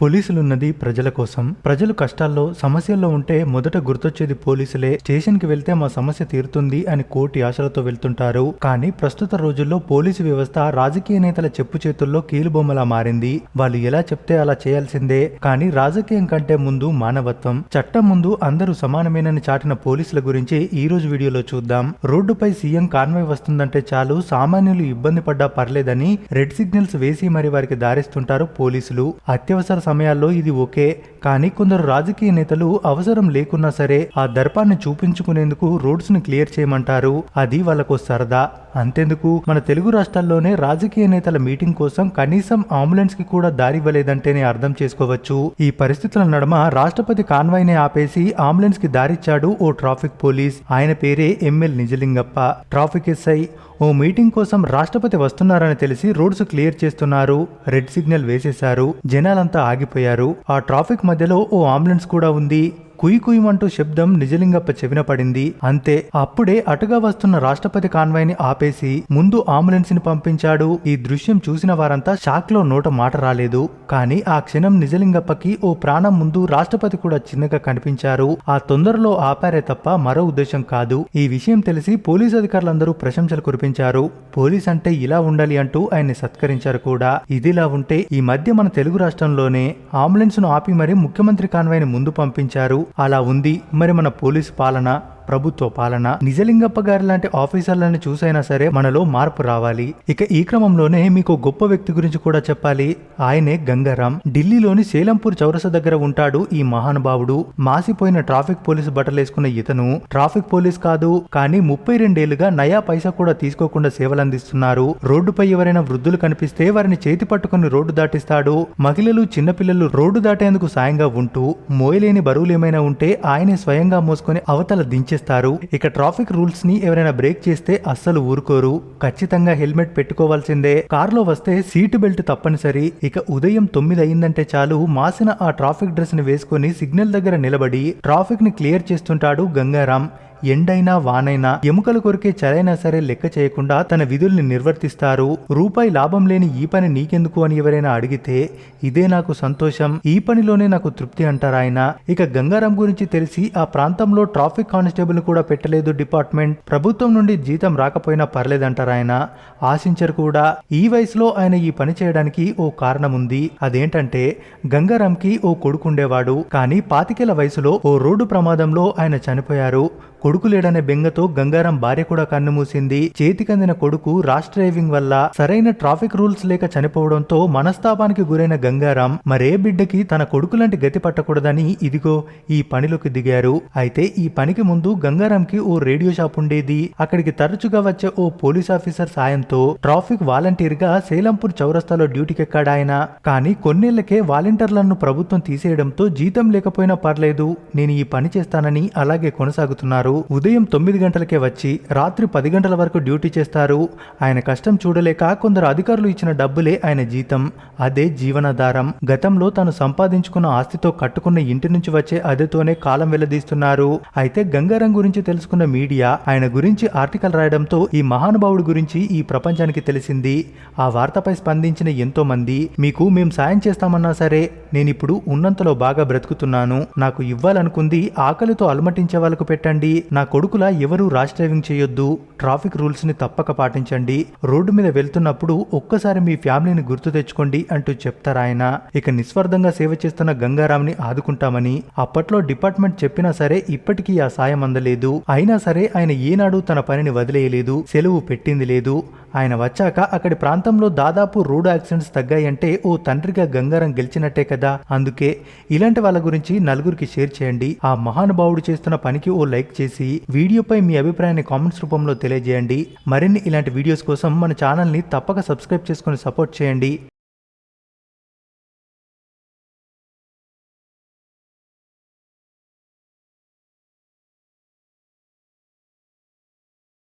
పోలీసులున్నది ప్రజల కోసం. ప్రజలు కష్టాల్లో సమస్యల్లో ఉంటే మొదట గుర్తొచ్చేది పోలీసులే. స్టేషన్కి వెళ్తే మా సమస్య తీరుతుంది అని కోటి ఆశలతో వెళ్తుంటారు. కానీ ప్రస్తుత రోజుల్లో పోలీసు వ్యవస్థ రాజకీయ నేతల చెప్పు చేతుల్లో కీలుబొమ్మలా మారింది. వాళ్ళు ఎలా చెప్తే అలా చేయాల్సిందే. కానీ రాజకీయం కంటే ముందు మానవత్వం. చట్టం ముందు అందరూ సమానమేనని చాటిన పోలీసుల గురించి ఈ రోజు వీడియోలో చూద్దాం. రోడ్డుపై సీఎం కాన్వాయ్ వస్తుందంటే చాలు. సామాన్యులు ఇబ్బంది పడ్డా పర్లేదని రెడ్ సిగ్నల్స్ వేసి మరి వారికి దారిస్తుంటారు పోలీసులు. అత్యవసర సమయాల్లో ఇది ఓకే. కానీ కొందరు రాజకీయ నేతలు అవసరం లేకున్నా సరే ఆ దర్పాన్ని చూపించుకునేందుకు రోడ్స్ను క్లియర్ చేయమంటారు. అది వాళ్ళకు సరదా. అంతెందుకు? మన తెలుగు రాష్ట్రాల్లోనే రాజకీయ నేతల మీటింగ్ కోసం కనీసం అంబులెన్స్కి కూడా దారి ఇవ్వలేదంటేనే అర్థం చేసుకోవచ్చు. ఈ పరిస్థితుల నడమ రాష్ట్రపతి కాన్వాయ్ని ఆపేసి అంబులెన్స్కి దారిచ్చాడు ఓ ట్రాఫిక్ పోలీస్. ఆయన పేరే ఎంఎల్ నిజలింగప్ప. ట్రాఫిక్ ఎస్ఐ ఓ మీటింగ్ కోసం రాష్ట్రపతి వస్తున్నారని తెలిసి రోడ్స్ క్లియర్ చేస్తున్నారు. రెడ్ సిగ్నల్ వేసేశారు. జనాలంతా ఆగిపోయారు. ఆ ట్రాఫిక్ మధ్యలో ఓ అంబులెన్స్ కూడా ఉంది. కుయి కుయ్యమంటూ శబ్దం నిజలింగప్ప చెవిన పడింది. అంతే అప్పుడే అటుగా వస్తున్న రాష్ట్రపతి కాన్వాయ్ని ఆపేసి ముందు అంబులెన్స్ని పంపించాడు. ఈ దృశ్యం చూసిన వారంతా షాక్లో నోట మాట రాలేదు. కానీ ఆ క్షణం నిజలింగప్పకి ఓ ప్రాణం ముందు రాష్ట్రపతి కూడా చిన్నగా కనిపించారు. ఆ తొందరలో ఆపారే తప్ప మరో ఉద్దేశం కాదు. ఈ విషయం తెలిసి పోలీస్ అధికారులందరూ ప్రశంసలు కురిపించారు. పోలీస్ అంటే ఇలా ఉండాలి అంటూ ఆయన్ని సత్కరించారు కూడా. ఇదిలా ఉంటే ఈ మధ్య మన తెలుగు రాష్ట్రంలోనే అంబులెన్స్ను ఆపి మరీ ముఖ్యమంత్రి కాన్వాయ్ని ముందు పంపించారు. అలా ఉంది. మరి మన పోలీసు పాలన ప్రభుత్వ పాలన. నిజలింగప్ప గారి లాంటి ఆఫీసర్లను చూసైనా సరే మనలో మార్పు రావాలి. ఇక ఈ క్రమంలోనే మీకు గొప్ప వ్యక్తి గురించి కూడా చెప్పాలి. ఆయనే గంగారాం. ఢిల్లీలోని సేలంపూర్ చౌరస దగ్గర ఉంటాడు ఈ మహానుభావుడు. మాసిపోయిన ట్రాఫిక్ పోలీసు బట్టలేసుకున్న ఇతను. ట్రాఫిక్ పోలీస్ కాదు కానీ ముప్పై రెండేళ్ళుగా నయా పైసా కూడా తీసుకోకుండా సేవలందిస్తున్నారు. రోడ్డుపై ఎవరైనా వృద్ధులు కనిపిస్తే వారిని చేతి పట్టుకుని రోడ్డు దాటిస్తాడు. మహిళలు చిన్నపిల్లలు రోడ్డు దాటేందుకు సాయంగా ఉంటూ మోయలేని బరువులు ఏమైనా ఉంటే ఆయనే స్వయంగా మోసుకొని అవతల దించేస్తారు ఇక ట్రాఫిక్ రూల్స్ని ఎవరైనా బ్రేక్ చేస్తే అస్సలు ఊరుకోరు. ఖచ్చితంగా హెల్మెట్ పెట్టుకోవాల్సిందే. కార్లో వస్తే సీటు బెల్ట్ తప్పనిసరి. ఇక ఉదయం తొమ్మిది అయిందంటే చాలు మాసిన ఆ ట్రాఫిక్ డ్రెస్ని వేసుకొని సిగ్నల్ దగ్గర నిలబడి ట్రాఫిక్ని క్లియర్ చేస్తుంటాడు గంగారాం. ఎండైనా వానైనా ఎముకలు కొరికే చలైనా సరే లెక్క చేయకుండా తన విధుల్ని నిర్వర్తిస్తారు. రూపాయి లాభం లేని ఈ పని నీకెందుకు అని ఎవరైనా అడిగితే ఇదే నాకు సంతోషం ఈ పనిలోనే నాకు తృప్తి అంటారు ఆయన. ఇక గంగారాం గురించి తెలిసి ఆ ప్రాంతంలో ట్రాఫిక్ కానిస్టేబుల్ కూడా పెట్టలేదు డిపార్ట్మెంట్. ప్రభుత్వం నుండి జీతం రాకపోయినా పర్లేదంటారు ఆయన. ఆశించరు కూడా. ఈ వయసులో ఆయన ఈ పని చేయడానికి ఓ కారణం ఉంది అదేంటంటే గంగారాంకి ఓ కొడుకుండేవాడు. కానీ పాతికేల వయసులో ఓ రోడ్డు ప్రమాదంలో ఆయన చనిపోయారు. కొడుకు లేడనే బెంగతో గంగారం భార్య కూడా కన్నుమూసింది. చేతికందిన కొడుకు రాష్ డ్రైవింగ్ వల్ల సరైన ట్రాఫిక్ రూల్స్ లేక చనిపోవడంతో మనస్తాపానికి గురైన గంగారాం మరే బిడ్డకి తన కొడుకులాంటి గతి పట్టకూడదని ఇదిగో ఈ పనిలోకి దిగారు. అయితే ఈ పనికి ముందు గంగారాంకి ఓ రేడియో షాప్ ఉండేది. అక్కడికి తరచుగా వచ్చే ఓ పోలీస్ ఆఫీసర్ సాయంతో ట్రాఫిక్ వాలంటీర్గా సేలంపూర్ చౌరస్తాలో డ్యూటీకెక్కాడాయన కానీ కొన్నేళ్ళకే వాలంటీర్లను ప్రభుత్వం తీసేయడంతో జీతం లేకపోయినా పర్లేదు నేను ఈ పని చేస్తానని అలాగే కొనసాగుతున్నారు. ఉదయం తొమ్మిది గంటలకే వచ్చి రాత్రి పది గంటల వరకు డ్యూటీ చేస్తారు. ఆయన కష్టం చూడలేక కొందరు అధికారులు ఇచ్చిన డబ్బులే ఆయన జీతం. అదే జీవనాధారం. గతంలో తాను సంపాదించుకున్న ఆస్తితో కట్టుకున్న ఇంటి నుంచి వచ్చే అదెతోనే కాలం వెల్లదీస్తున్నారు అయితే గంగారం గురించి తెలుసుకున్న మీడియా ఆయన గురించి ఆర్టికల్ రాయడంతో ఈ మహానుభావుడి గురించి ఈ ప్రపంచానికి తెలిసింది. ఆ వార్తపై స్పందించిన ఎంతో మంది మీకు మేం సాయం చేస్తామన్నా సరే నేనిప్పుడు ఉన్నంతలో బాగా బ్రతుకుతున్నాను. నాకు ఇవ్వాలనుకుంది ఆకలితో అలమటించే వాళ్ళకు పెట్టండి. నా కొడుకులా ఎవరూ ర్యాష్ డ్రైవింగ్ చేయొద్దు ట్రాఫిక్ రూల్స్ని తప్పక పాటించండి రోడ్డు మీద వెళ్తున్నప్పుడు ఒక్కసారి మీ ఫ్యామిలీని గుర్తు తెచ్చుకోండి అంటూ చెప్తారాయన ఇక నిస్వార్థంగా సేవ చేస్తున్న గంగారాంని ఆదుకుంటామని అప్పట్లో డిపార్ట్మెంట్ చెప్పినా సరే ఇప్పటికీ ఆ సాయం అందలేదు. అయినా సరే ఆయన ఏనాడు తన పనిని వదిలేయలేదు సెలవు పెట్టింది లేదు. ఆయన వచ్చాక అక్కడి ప్రాంతంలో దాదాపు రోడ్ యాక్సిడెంట్స్ తగ్గాయంటే ఓ తండ్రిగా గంగారం గెలిచినట్టే కదా. అందుకే ఇలాంటి వాళ్ళ గురించి నలుగురికి షేర్ చేయండి. ఆ మహానుభావుడు చేస్తున్న పనికి ఓ లైక్ చేసి చేసి వీడియోపై మీ అభిప్రాయాన్ని కామెంట్స్ రూపంలో తెలియజేయండి. మరిన్ని ఇలాంటి వీడియోస్ కోసం మన ఛానల్ని తప్పక సబ్స్క్రైబ్ చేసుకొని సపోర్ట్ చేయండి.